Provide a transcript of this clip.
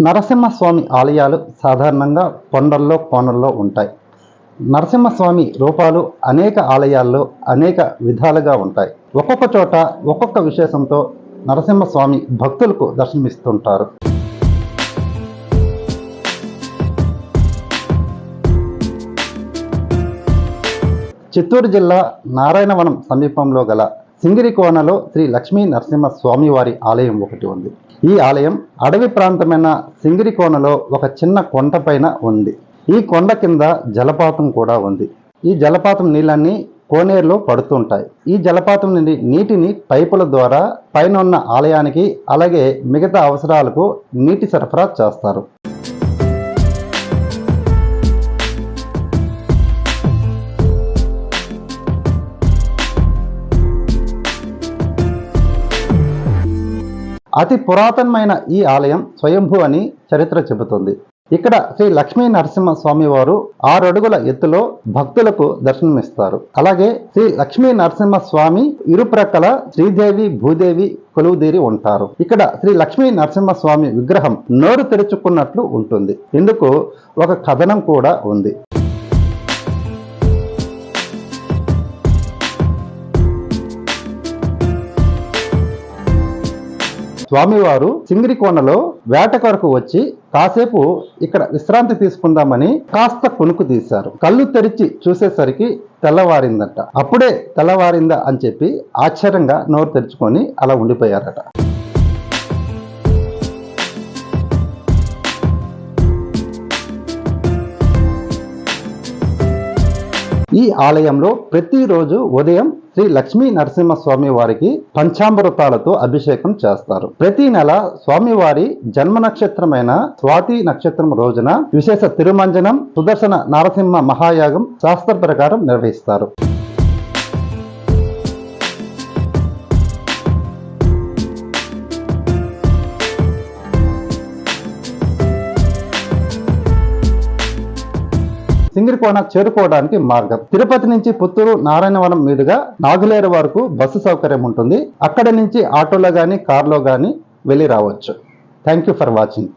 నరసింహస్వామి ఆలయాలు సాధారణంగా కొండల్లో కోనల్లో ఉంటాయి. నరసింహస్వామి రూపాలు అనేక ఆలయాల్లో అనేక విధాలుగా ఉంటాయి. ఒక్కొక్క చోట ఒక్కొక్క విశేషంతో నరసింహస్వామి భక్తులకు దర్శనమిస్తుంటారు. చిత్తూరు జిల్లా నారాయణవనం సమీపంలో గల సింగిరికోనలో శ్రీ లక్ష్మీ నరసింహ స్వామివారి ఆలయం ఒకటి ఉంది. ఈ ఆలయం అడవి ప్రాంతమైన సింగిరికోనలో ఒక చిన్న కొండ పైన ఉంది. ఈ కొండ కింద జలపాతం కూడా ఉంది. ఈ జలపాతం నీళ్ళన్నీ కోనేరులో పడుతుంటాయి. ఈ జలపాతం నుండి నీటిని పైపుల ద్వారా పైన ఉన్న ఆలయానికి అలాగే మిగతా అవసరాలకు నీటి సరఫరా చేస్తారు. అతి పురాతనమైన ఈ ఆలయం స్వయంభూ అని చరిత్ర చెబుతుంది. ఇక్కడ శ్రీ లక్ష్మీ నరసింహ స్వామి వారు ఆరు అడుగుల ఎత్తులో భక్తులకు దర్శనమిస్తారు. అలాగే శ్రీ లక్ష్మీ నరసింహ స్వామి ఇరుప్రక్కల శ్రీదేవి భూదేవి కొలువుదీరి ఉంటారు. ఇక్కడ శ్రీ లక్ష్మీ నరసింహ స్వామి విగ్రహం నోరు తెరుచుకున్నట్లు ఉంటుంది. ఇందుకు ఒక కథనం కూడా ఉంది. స్వామివారు సింగిరికోనలో వేట కొరకు వచ్చి కాసేపు ఇక్కడ విశ్రాంతి తీసుకుందామని కాస్త కొనుక్కు తీశారు. కళ్ళు తెరిచి చూసేసరికి తెల్లవారిందట. అప్పుడే తెల్లవారిందా అని చెప్పి ఆశ్చర్యంగా నోరు తెరుచుకొని అలా ఉండిపోయారట. ఈ ఆలయంలో ప్రతిరోజు ఉదయం శ్రీ లక్ష్మీ నరసింహస్వామి వారికి పంచామృతాలతో అభిషేకం చేస్తారు. ప్రతి నెల స్వామివారి జన్మ నక్షత్రమైన స్వాతి నక్షత్రం రోజున విశేష తిరుమంజనం సుదర్శన నరసింహ మహాయాగం శాస్త్ర ప్రకారం నిర్వహిస్తారు. సింగిరికోన చేరుకోవడానికి మార్గం. తిరుపతి నుంచి పుత్తూరు నారాయణవనం మీదుగా నాగులేరు వరకు బస్సు సౌకర్యం ఉంటుంది. అక్కడ నుంచి ఆటోలో కానీ కార్లో కానీ వెళ్ళి రావచ్చు. Thank you for watching